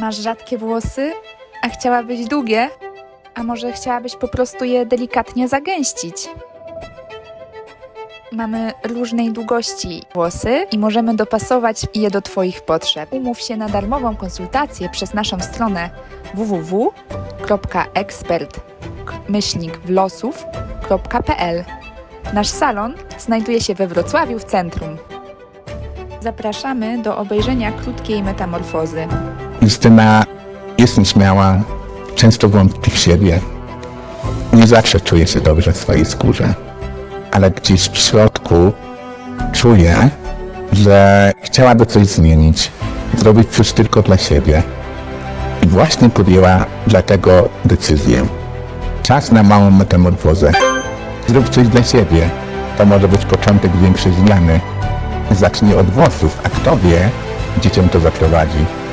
Masz rzadkie włosy, a chciałabyś długie? A może chciałabyś po prostu je delikatnie zagęścić? Mamy różnej długości włosy i możemy dopasować je do Twoich potrzeb. Umów się na darmową konsultację przez naszą stronę www.expert-wlosów.pl Nasz salon znajduje się we Wrocławiu w centrum. Zapraszamy do obejrzenia krótkiej metamorfozy. Justyna jest nieśmiała, często wątpi w siebie. Nie zawsze czuje się dobrze w swojej skórze, ale gdzieś w środku czuje, że chciałaby coś zmienić, zrobić coś tylko dla siebie. I właśnie podjęła dlatego decyzję. Czas na małą metamorfozę. Zrób coś dla siebie. To może być początek większej zmiany. Zacznij od włosów, a kto wie, gdzie cię to zaprowadzi.